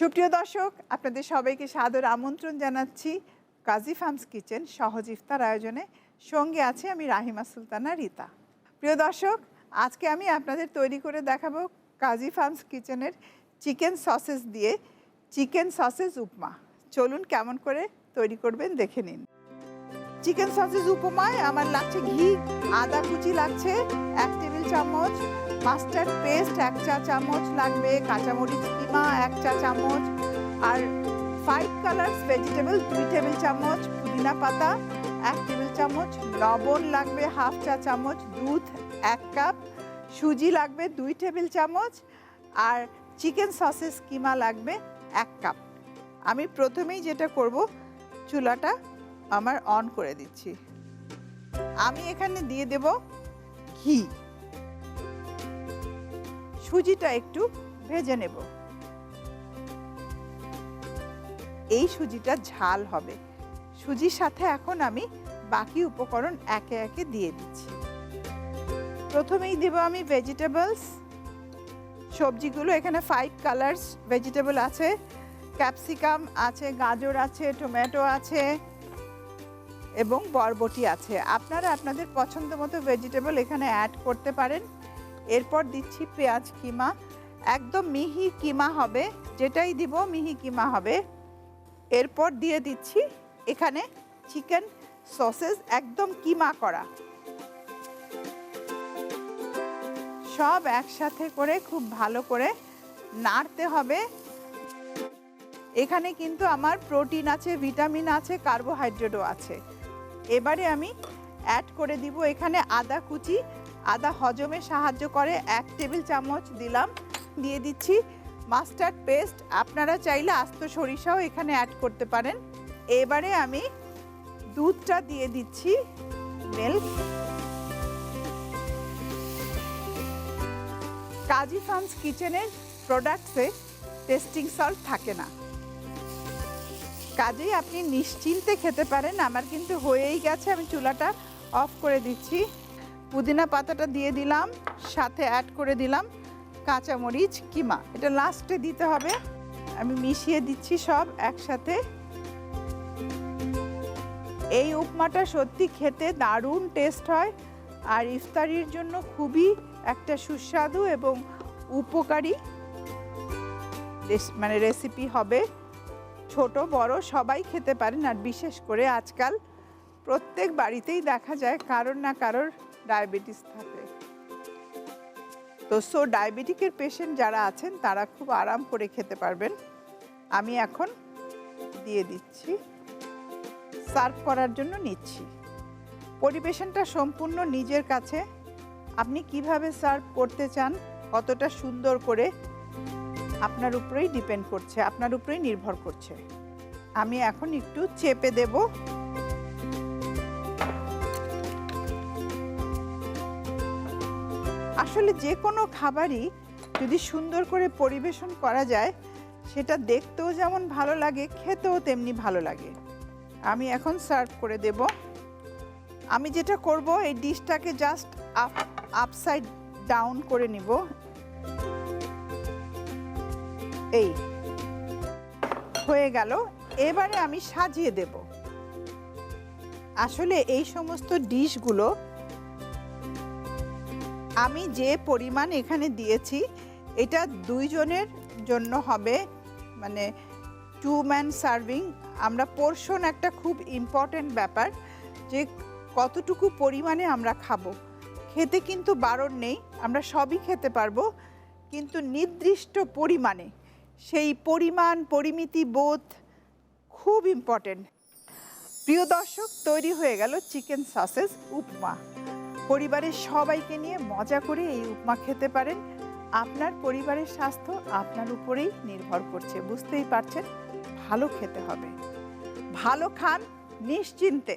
সুপ্রিয় দর্শক, আপনাদের সবাইকে সাদর আমন্ত্রণ জানাচ্ছি কাজী ফার্মস কিচেন সহজ ইফতার আয়োজনে। সঙ্গে আছে আমি রাহিমা সুলতানা, রীতা। প্রিয় দর্শক, আজকে আমি আপনাদের তৈরি করে দেখাবো কাজী ফার্মস কিচেনের চিকেন সসেস দিয়ে চিকেন সসেস উপমা। চলুন কেমন করে তৈরি করবেন দেখে নিন। চিকেন সসেস উপমায় আমার লাগছে ঘি, আদা কুচি লাগছে, এক টেবিল চামচ মাস্টার্ড পেস্ট, এক চা চামচ লাগবে, কাঁচামরিচ, কিমা, এক চা চামচ, আর ফাইভ কালার্স ভেজিটেবল দুই টেবিল চামচ পুদিনা পাতা, এক টেবিল চামচ লবণ লাগবে হাফ চা চামচ দুধ, এক কাপ সুজি লাগবে, দুই টেবিল চামচ, আর চিকেন সসেস কিমা লাগবে, এক কাপ আমি প্রথমেই যেটা করব, চুলাটা আমার অন করে দিচ্ছি। আমি এখানে দিয়ে দেব ঘি। সুজিটা একটু ভেজে নেব। এই সুজিটা ঝাল হবে। সুজির সাথে এখন আমি বাকি উপকরণ একে একে দিয়ে দিচ্ছি। প্রথমেই দেব আমি ভেজিটেবলস সবজিগুলো এখানে ফাইভ কালার্স ভেজিটেবল আছে। ক্যাপসিকাম আছে, গাজর আছে টমেটো আছে এবং বরবটি আছে। আপনারা আপনাদের পছন্দ মতো ভেজিটেবল এখানে অ্যাড করতে পারেন। এরপর দিচ্ছি পেঁয়াজ কিমা। একদম মিহি কিমা হবে, যেটাই দিব মিহি কিমা হবে। এরপর দিয়ে দিচ্ছি এখানে চিকেন সসেস, একদম কিমা করা। সব একসাথে করে খুব ভালো করে নাড়তে হবে। এখানে কিন্তু আমার প্রোটিন আছে, ভিটামিন আছে, কার্বোহাইড্রেটও আছে। এবারে আমি অ্যাড করে দিব এখানে আদা কুচি আদা হজমে সাহায্য করে এক টেবিল চামচ দিলাম। দিয়ে দিচ্ছি মাস্টার্ড পেস্ট। আপনারা চাইলে আস্ত সরিষাও এখানে অ্যাড করতে পারেন। এবারে আমি দুধটা দিয়ে দিচ্ছি মিল্ক। কাজী ফার্মস কিচেনের প্রোডাক্টসে টেস্টিং সল্ট থাকে না। কাজেই আপনি নিশ্চিন্তে খেতে পারেন। আমার কিন্তু হয়েই গেছে। আমি চুলাটা অফ করে দিচ্ছি। পুদিনা পাতাটা দিয়ে দিলাম, সাথে অ্যাড করে দিলাম কাঁচামরিচ, কিমা। এটা লাস্টে দিতে হবে। আমি মিশিয়ে দিচ্ছি সব একসাথে। এই উপমাটা সত্যি খেতে দারুণ টেস্ট হয় আর ইফতারির জন্য খুবই একটা সুস্বাদু এবং উপকারী মানে রেসিপি হবে। ছোট, বড় সবাই খেতে পারেন আর বিশেষ করে আজকাল প্রত্যেক বাড়িতেই দেখা যায় কারোর না কারোর ডায়াবেটিস থাকে। তো সো ডায়াবেটিকের পেশেন্ট যারা আছেন, তারা খুব আরাম করে খেতে পারবেন। আমি এখন দিয়ে দিচ্ছি। সার্ভ করার জন্য নিচ্ছি। পরিবেশনটা সম্পূর্ণ নিজের কাছে। আপনি কীভাবে সার্ভ করতে চান, কতটা সুন্দর করে আপনার উপরেই ডিপেন্ড করছে, আপনার উপরেই নির্ভর করছে। আমি এখন একটু চেপে দেব। আসলে যে কোনো খাবারই যদি সুন্দর করে পরিবেশন করা যায়, সেটা দেখতেও যেমন ভালো লাগে, খেতেও তেমনি ভালো লাগে। আমি এখন সার্ভ করে দেব। আমি যেটা করব, এই ডিশটাকে জাস্ট আপ আপসাইড ডাউন করে নিব। এই হয়ে গেল। এবারে আমি সাজিয়ে দেব। আসলে এই সমস্ত ডিশগুলো আমি যে পরিমাণ এখানে দিয়েছি, এটা দুইজনের জন্য হবে মানে টু ম্যান সার্ভিং আমরা পোর্শন একটা খুব ইম্পর্ট্যান্ট ব্যাপার, যে কতটুকু পরিমাণে আমরা খাব। খেতে কিন্তু বারণ নেই, আমরা সবই খেতে পারব, কিন্তু নির্দিষ্ট পরিমাণে, সেই পরিমাণ, পরিমিতি বোধ খুব ইম্পর্টেন্ট প্রিয় দর্শক, তৈরি হয়ে গেল চিকেন সসেস উপমা। পরিবারের সবাইকে নিয়ে মজা করে এই উপমা খেতে পারেন। আপনার পরিবারের স্বাস্থ্য আপনার উপরেই নির্ভর করছে, বুঝতেই পারছেন? ভালো খেতে হবে। ভালো খান নিশ্চিন্তে।